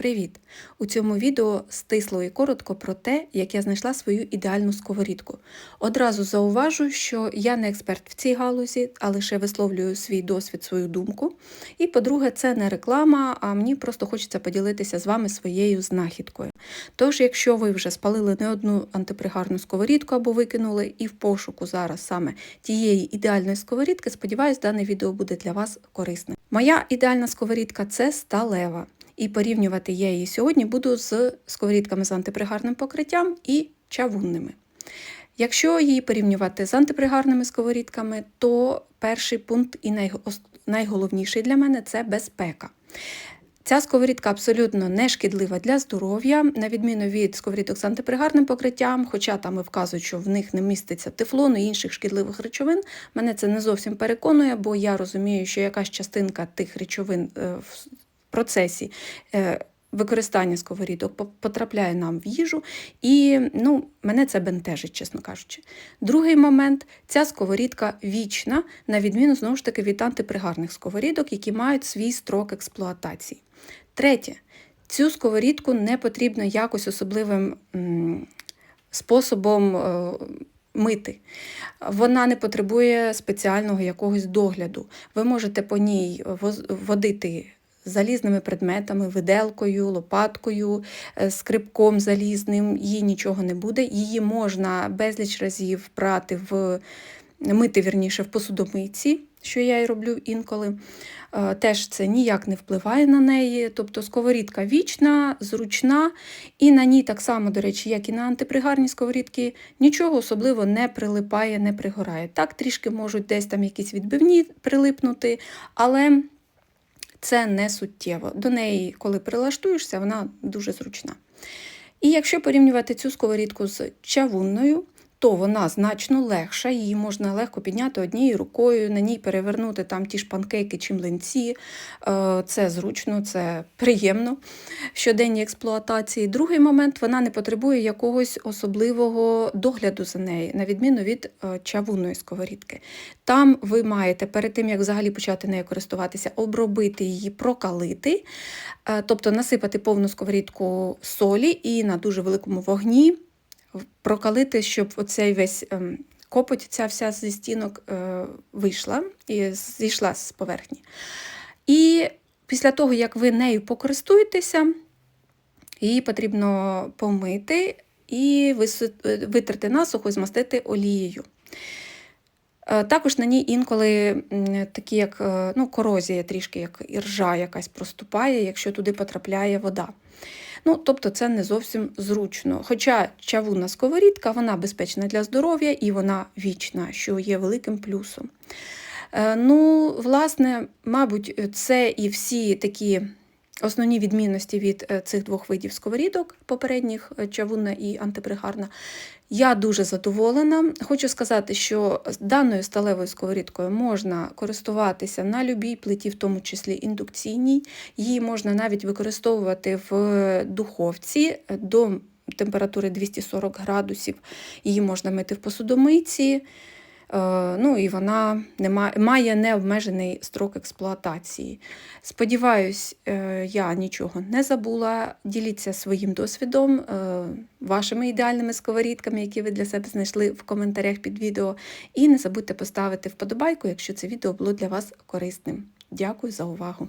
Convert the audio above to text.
Привіт! У цьому відео стисло і коротко про те, як я знайшла свою ідеальну сковорідку. Одразу зауважу, що я не експерт в цій галузі, а лише висловлюю свій досвід, свою думку. І, по-друге, це не реклама, а мені просто хочеться поділитися з вами своєю знахідкою. Тож, якщо ви вже спалили не одну антипригарну сковорідку або викинули, і в пошуку зараз саме тієї ідеальної сковорідки, сподіваюсь, дане відео буде для вас корисним. Моя ідеальна сковорідка це сталева. І порівнювати я її сьогодні буду з сковорідками з антипригарним покриттям і чавунними. Якщо її порівнювати з антипригарними сковорідками, то перший пункт і найголовніший для мене це безпека. Ця сковорідка абсолютно не шкідлива для здоров'я, на відміну від сковорідок з антипригарним покриттям, хоча там і вказують, що в них не міститься тефлону і інших шкідливих речовин. Мене це не зовсім переконує, бо я розумію, що якась частинка тих речовин в процесі е, використання сковорідок потрапляє нам в їжу, і ну, мене це бентежить, чесно кажучи. Другий момент ця сковорідка вічна, на відміну знову ж таки від антипригарних сковорідок, які мають свій строк експлуатації. Третє, цю сковорідку не потрібно якось особливим способом. Е, Мити. Вона не потребує спеціального якогось догляду. Ви можете по ній водити залізними предметами, виделкою, лопаткою, е, скрипком залізним, їй нічого не буде. Її можна безліч разів прати в мити вірніше в посудомийці, що я і роблю інколи. Е, теж це ніяк не впливає на неї. Тобто сковорідка вічна, зручна, і на ній так само, до речі, як і на антипригарні сковорідки, нічого особливо не прилипає, не пригорає. Так, трішки можуть десь там якісь відбивні прилипнути, але це не суттєво. До неї, коли прилаштуєшся, вона дуже зручна. І якщо порівнювати цю сковорідку з чавунною, то вона значно легша, її можна легко підняти однією рукою, на ній перевернути там ті ж панкейки чи млинці. Е, це зручно, це приємно в щоденній експлуатації. Другий момент вона не потребує якогось особливого догляду за нею, на відміну від е, чавунної сковорідки. Там ви маєте перед тим, як взагалі почати нею користуватися, обробити її, прокалити, е, тобто насипати повну сковорідку солі і на дуже великому вогні прокалити, щоб оцей весь ем, копоть, ця вся зі стінок е, вийшла і зійшла з поверхні. І після того, як ви нею покористуєтеся, її потрібно помити і витерти насухо і змастити олією. Е, також на ній інколи такі, як е, ну, корозія, трішки як іржа якась проступає, якщо туди потрапляє вода. Ну, Тобто це не зовсім зручно. Хоча чавунна сковорідка вона безпечна для здоров'я і вона вічна, що є великим плюсом. Е, ну, Власне, мабуть, це і всі такі Основні відмінності від е, цих двох видів сковорідок, попередніх е, чавунна і антипригарна. Я дуже задоволена. Хочу сказати, що даною сталевою сковорідкою можна користуватися на любій плиті, в тому числі індукційній. Її можна навіть використовувати в духовці до температури 240 градусів. Її можна мити в посудомийці. Е, ну і вона не має, має необмежений строк експлуатації. Сподіваюсь, е, я нічого не забула. Діліться своїм досвідом, е, вашими ідеальними сковорідками, які ви для себе знайшли в коментарях під відео. І не забудьте поставити вподобайку, якщо це відео було для вас корисним. Дякую за увагу!